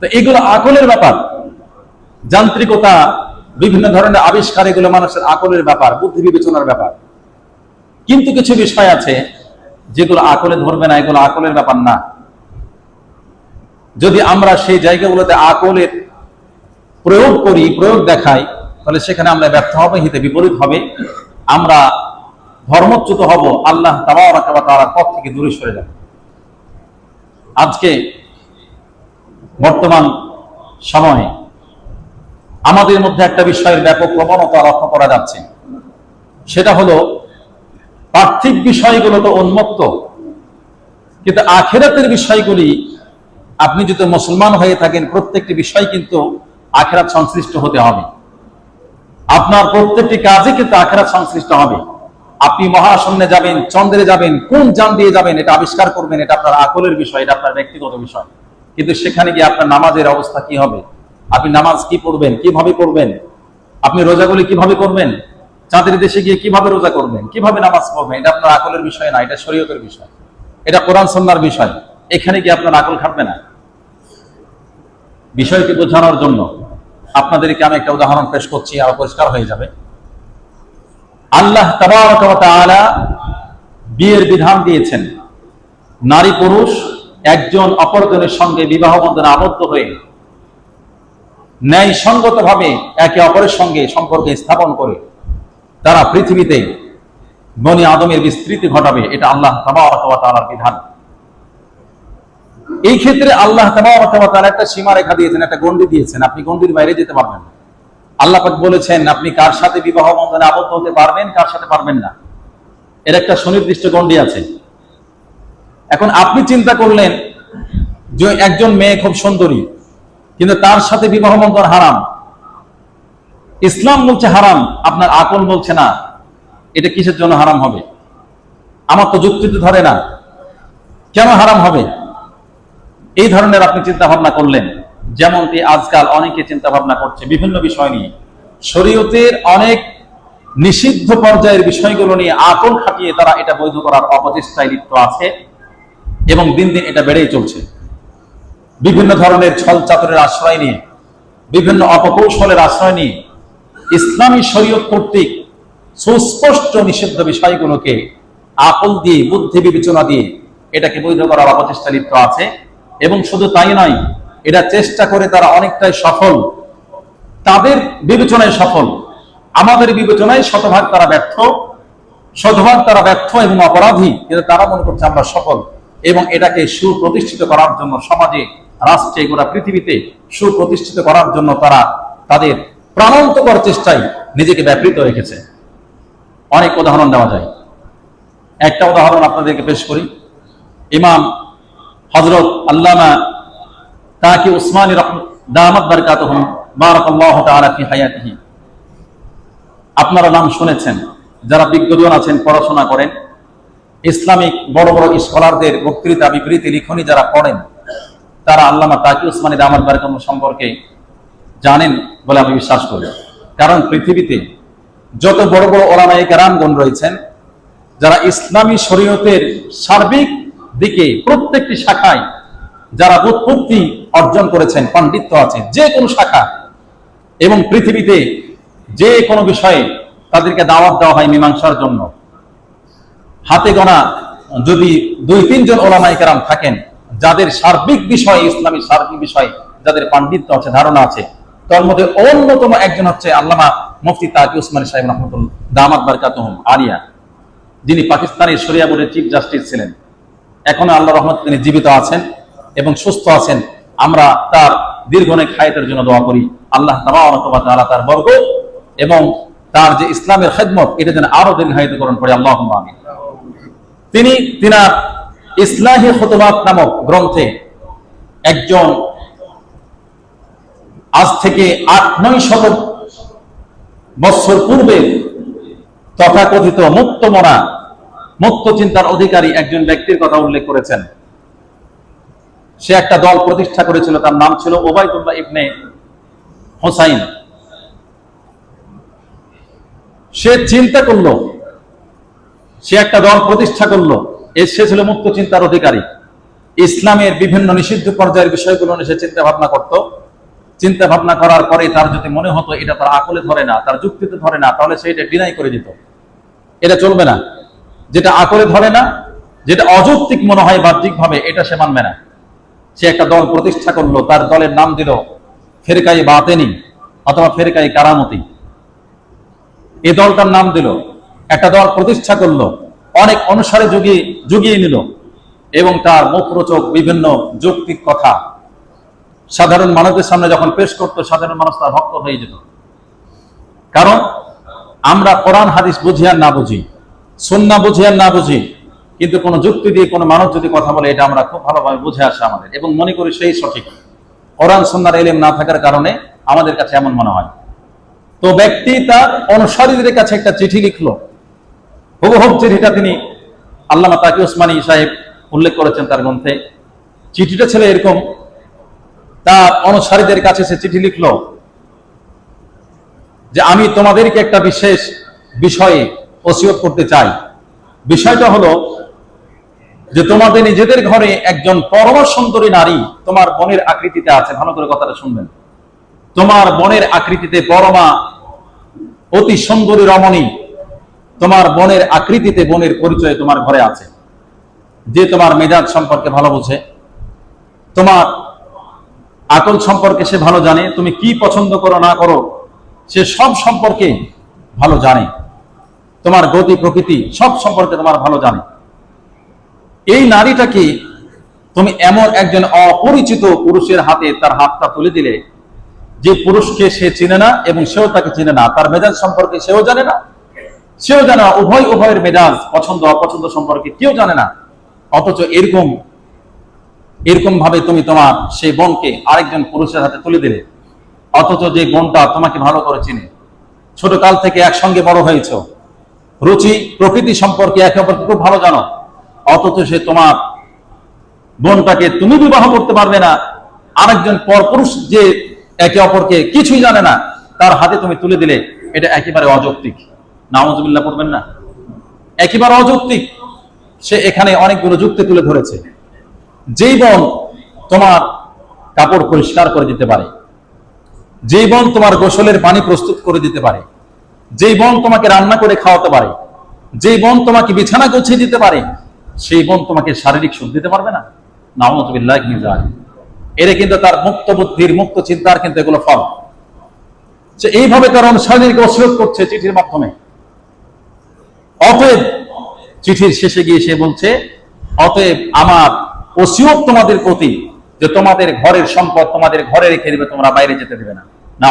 তো এগুলো আকলের ব্যাপার। যান্ত্রিকতা, বিভিন্ন ধরনের আবিষ্কার এগুলো মানুষের আকলের ব্যাপার, বুদ্ধি বিবেচনার ব্যাপার। কিন্তু কিছু বিষয় আছে যেগুলো আকলে ধরবে না, এগুলো আকলের ব্যাপার না। যদি আমরা সেই জায়গাগুলোতে আকলের প্রয়োগ করি, প্রয়োগ দেখাই, তাহলে সেখানে আমরা ব্যর্থ হবে, হিতে বিপরীত হবে। আমরা ধর্মচ্যুত হব, আল্লাহ তার পথ থেকে দূরে সরে যাব। আজকে বর্তমান সময়ে আমাদের মধ্যে একটা বিষয়ের ব্যাপক প্রবণতা লক্ষ্য করা যাচ্ছে। সেটা হলো, পার্থিব বিষয়গুলো তো উন্মুক্ত, কিন্তু আখেরাতের বিষয়গুলি, আপনি যদি মুসলমান হয়ে থাকেন, প্রত্যেকটি বিষয় কিন্তু আখেরাত সংশ্লিষ্ট হতে হবে। আপনার প্রত্যেকটি কাজে কিন্তু আখেরাত সংশ্লিষ্ট হবে। আপনি মহাশূন্যে যাবেন, চন্দ্রে যাবেন, কোন যান দিয়ে যাবেন, এটা আবিষ্কার করবেন, এটা আপনার আকলের বিষয়, এটা আপনার ব্যক্তিগত বিষয়। কিন্তু সেখানে গিয়ে আপনার নামাজের অবস্থা কি হবে? আপনি নামাজ কি পড়বেন? কীভাবে পড়বেন? আপনি রোজাগুলি কীভাবে করবেন? চাঁদের দেশে গিয়ে কীভাবে রোজা করবেন? কীভাবে নামাজ পড়বেন? এটা আপনার আকলের বিষয় না, এটা শরীয়তের বিষয়। এটা কোরআন সন্ন্যার বিষয়। এখানে গিয়ে আপনার আকল খাটবে না। বিষয়টি বোঝানোর জন্য আপনাদেরকে আমি একটা উদাহরণ পেশ করছি, আর পরিষ্কার হয়ে যাবে। আল্লাহ তাআলা বিয়ের বিধান দিয়েছেন। নারী পুরুষ একজন অপরজনের সঙ্গে বিবাহ বন্ধনে আবদ্ধ হয়ে ন্যায়সঙ্গতভাবে একে অপরের সঙ্গে সম্পর্ক স্থাপন করে তারা পৃথিবীতে বনি আদমের বিস্তৃতি ঘটাবে, এটা আল্লাহ তাআলার বিধান। এই ক্ষেত্রে আল্লাহ তাআলা একটা সীমা রেখা দিয়েছেন, একটা গণ্ডি দিয়েছেন, আপনি গণ্ডির বাইরে যেতে পারবেন আল্লাহ বলেছেন, আপনি কার সাথে বিবাহ বন্ধনে আবদ্ধ হতে পারবেন, কার সাথে পারবেন না। এর একটা সুনির্দিষ্ট গণ্ডি আছে। এখন আপনি চিন্তা করলেন যে একজন মেয়ে খুব সুন্দরী, কিন্তু তার সাথে বিবাহ বন্ধন হারাম। ইসলাম বলছে হারাম, আপনার আকল বলছে না, এটা কিসের জন্য হারাম হবে? আমার তো যুক্তিতে ধরে না, কেন হারাম হবে? এই ধরনের আপনি চিন্তা ভাবনা করলেন, যেমনটি আজকাল অনেকে চিন্তা ভাবনা করছে বিভিন্ন বিষয় নিয়ে। শরীয়তের অনেক নিষিদ্ধ পর্যায়ের বিষয়গুলো নিয়ে আকল খাটিয়ে তারা এটা বৈধ করার অপচেষ্টায় লিপ্ত আছে। এবং দিন দিন এটা বেড়েই চলছে। বিভিন্ন ধরনের ছল চাতুরের আশ্রয় নিয়ে, বিভিন্ন অপকৌশলের আশ্রয় নিয়ে ইসলামী শরীয়ত কর্তৃক সুস্পষ্ট নিষিদ্ধ বিষয়গুলোকে আকল দিয়ে, বুদ্ধি বিবেচনা দিয়ে এটাকে বৈধ করার অপচেষ্টা লিপ্ত আছে এবং শুধু তাই নয় এটা চেষ্টা করে তারা অনেকটাই সফল। তাদের বিবেচনায় সফল। আমাদের বিবেচনায় শতভাগ তারা ব্যর্থ, শতভাগ তারা ব্যর্থ এবং অপরাধী, কিন্তু তারা মনে করছে আমরা সফল। এবং এটাকে সুপ্রতিষ্ঠিত করার জন্য সমাজে, রাষ্ট্রে গোটা পৃথিবীতে সুপ্রতিষ্ঠিত করার জন্য তারা তাদের প্রাণান্তকর চেষ্টায় নিজেকে ব্যাপৃত রেখেছে। অনেক উদাহরণ দেওয়া যায়। একটা উদাহরণ আপনাদেরকে পেশ করি। ইমাম হজরত আল্লামা তাকে উসমানী দামাত বারকাত বারাকাল্লাহ তাআলা ফি হায়াতিহি। আপনারা নাম শুনেছেন, যারা বিজ্ঞজন আছেন, পড়াশোনা করেন। ইসলামিক বড় বড় স্কলারদের বক্তৃতা, বিবৃতি, লিখনি যারা পড়েন, তারা আল্লামা তাকি উসমানী দামাত বারকাত সম্পর্কে জানেন বলে আমি বিশ্বাস করি। কারণ পৃথিবীতে যত বড় বড় ওলামাই কেরামগণ রয়েছেন, যারা ইসলামী শরীয়তের সার্বিক দিকে প্রত্যেকটি শাখায় যারা উৎপত্তি অর্জন করেছেন, পাণ্ডিত্য আছে, যে কোনো শাখা এবং পৃথিবীতে যে কোনো বিষয়ে তাদেরকে দাওয়াত দেওয়া হয় মীমাংসার জন্য। হাতে গোনা যদি দুই, তিনজন ওলামাই কেরাম থাকেন, যাদের সার্বিক বিষয়, ইসলামী সার্বিক বিষয়, যাদের পাণ্ডিত্য আছে, ধারণা আছে, তার মধ্যে অন্যতম একজন হচ্ছে আল্লামা মুফতি তাকি উসমান সাহেব রহমতুল্লাহ, দামাত বারকাতহম আরিয়া যিনি পাকিস্তানের সরিয়া বোর্ডের চিফ জাস্টিস ছিলেন। এখনও আল্লাহ রহমত তিনি জীবিত আছেন এবং সুস্থ আছেন। আমরা তার দীর্ঘনে খায়তের জন্য দোয়া করি। আল্লাহ তালা তার বর্গ এবং তার যে ইসলামের খেদমত, এটা যেন আরও দীর্ঘায়িত করণ পড়ে। আল্লাহ আমিন। তিনি তিনার ইসলাহি খতবাত নামক গ্রন্থে একজন আজ থেকে আট, নয় শত বৎসর পূর্বে তথাকথিত মুক্ত মনা, মুক্ত চিন্তার অধিকারী একজন ব্যক্তির কথা উল্লেখ করেছেন। সে একটা দল প্রতিষ্ঠা করেছিল, তার নাম ছিল ওবায়দুল্লাহ ইবনে হোসাইন। সে চিন্তা করল সে একটা দল প্রতিষ্ঠা করল। এ সে ছিল মুক্ত চিন্তার অধিকারী। ইসলামের বিভিন্ন নিষিদ্ধ পর্যায়ের বিষয়গুলো নিয়ে সে চিন্তা ভাবনা করত। চিন্তা ভাবনা করার পরে তার যদি মনে হতো এটা তার আকলে ধরে না, তার যুক্তিতে ধরে না, তাহলে সে এটা ডিনাই করে দিত। এটা চলবে না। যেটা আকলে ধরে না, যেটা অযৌক্তিক মনে হয় বাহ্যিকভাবে, এটা সে মানবে না। সে একটা দল প্রতিষ্ঠা করল, তার দলের নাম দিল ফেরকাই বাতেনি অথবা ফেরকাই কারামতি। এ দলটার নাম দিল একটা দল প্রতিষ্ঠা করল, অনেক অনুসারে যুগিয়ে যুগিয়ে নিল এবং তার মুখরোচক বিভিন্ন যৌক্তিক কথা সাধারণ মানুষের সামনে যখন পেশ করতো, সাধারণ মানুষ তার ভক্ত হয়ে যেত। কারণ আমরা কোরআন, হাদিস বুঝি আর না বুঝি, সন্না বুঝি আর না বুঝি, কিন্তু কোনো যুক্তি দিয়ে কোনো মানুষ যদি কথা বলে, এটা আমরা খুব ভালোভাবে বুঝে আসে আমাদের এবং মনে করি সেই সঠিক। কোরআন সন্ন্যার এলেম না থাকার কারণে আমাদের কাছে এমন মনে হয়। তো ব্যক্তি তার অনুসারীদের কাছে একটা চিঠি লিখলো হুবহুব চিঠিটা তিনি আল্লামা তাকি ওসমানী সাহেব উল্লেখ করেছেন তার গ্রন্থে, চিঠিটা ছিল এরকম, তার অনুসারীদের কাছে সে চিঠি লিখলো যে, আমি তোমাদেরকে একটা বিশেষ বিষয়ে ওসিয়ত করতে চাই। বিষয়টা হলো যে, তোমাদের নিজেদের ঘরে একজন পরম সুন্দরী নারী তোমার বনের আকৃতিতে আছে। ভালো করে কথাটা শুনবেন। তোমার বনের আকৃতিতে পরমা অতি সুন্দরী রমণী তোমার বনের আকৃতিতে বনের পরিচয় তোমার ঘরে আছে। যে তোমার মেজাজ সম্পর্কে ভালো বোঝে, তোমার আকল সম্পর্কে সে ভালো জানে, তুমি কি পছন্দ করো, না করো, সে সব সম্পর্কে ভালো জানে। তোমার গতি, প্রকৃতি সব সম্পর্কে তোমার ভালো জানে। এই নারীটাকে তুমি এমন একজন অপরিচিত পুরুষের হাতে তার হাতটা তুলে দিলে, যে পুরুষকে সে চিনে না এবং সেও তাকে চিনে না, তার মেজাজ সম্পর্কে সেও জানে না। সেও জানে না, উভয় উভয়ের মেজাজ পছন্দ, অপছন্দ সম্পর্কে কেউ জানে না। অথচ এরকম এরকম ভাবে তুমি তোমার সেই বোনকে আরেকজন পুরুষের হাতে তুলে দিলে। অথচ যে বোনটা তোমাকে ভালো করে চিনে। ছোট কাল থেকে একসঙ্গে বড় হয়েছ। রুচি, প্রকৃতি সম্পর্কে একে অপরকে খুব ভালো জানো। অথচ সে তোমার বোনটাকে তুমি বিবাহ করতে পারবে না। আরেকজন পরপুরুষ যে একে অপরকে কিছুই জানে না, তার হাতে তুমি তুলে দিলে, এটা একেবারে অযৌক্তিক। নামজুবিল্লাহ পড়বেন না। একেবারে অযৌক্তিক। সে এখানে অনেকগুলো যুক্তি তুলে ধরেছে। যেই বোন তোমার কাপড় পরিষ্কার করে দিতে পারে, যেই বোন তোমার গোসলের পানি প্রস্তুত করে দিতে পারে, যেই বোন তোমাকে রান্না করে খাওয়াতে পারে, যেই বোন তোমাকে বিছানা গুছিয়ে দিতে পারে, সেই বোন তোমাকে শারীরিক সুখ দিতে পারবে না। নামতুবিল্লাহ এরা কিন্তু তার মুক্ত বুদ্ধির, মুক্ত চিন্তার কিন্তু এগুলো ফল। এইভাবে তার অনুসারীদেরকে অসিয়ত করছে চিঠির মাধ্যমে। অতএব চিঠির শেষে গিয়ে সে বলছে, অতএব আমার ওসিয়ত তোমাদের প্রতি যে তোমাদের ঘরের সম্পদ তোমাদের ঘরে রেখে দেবে, তোমরা বাইরে যেতে দেবে না। না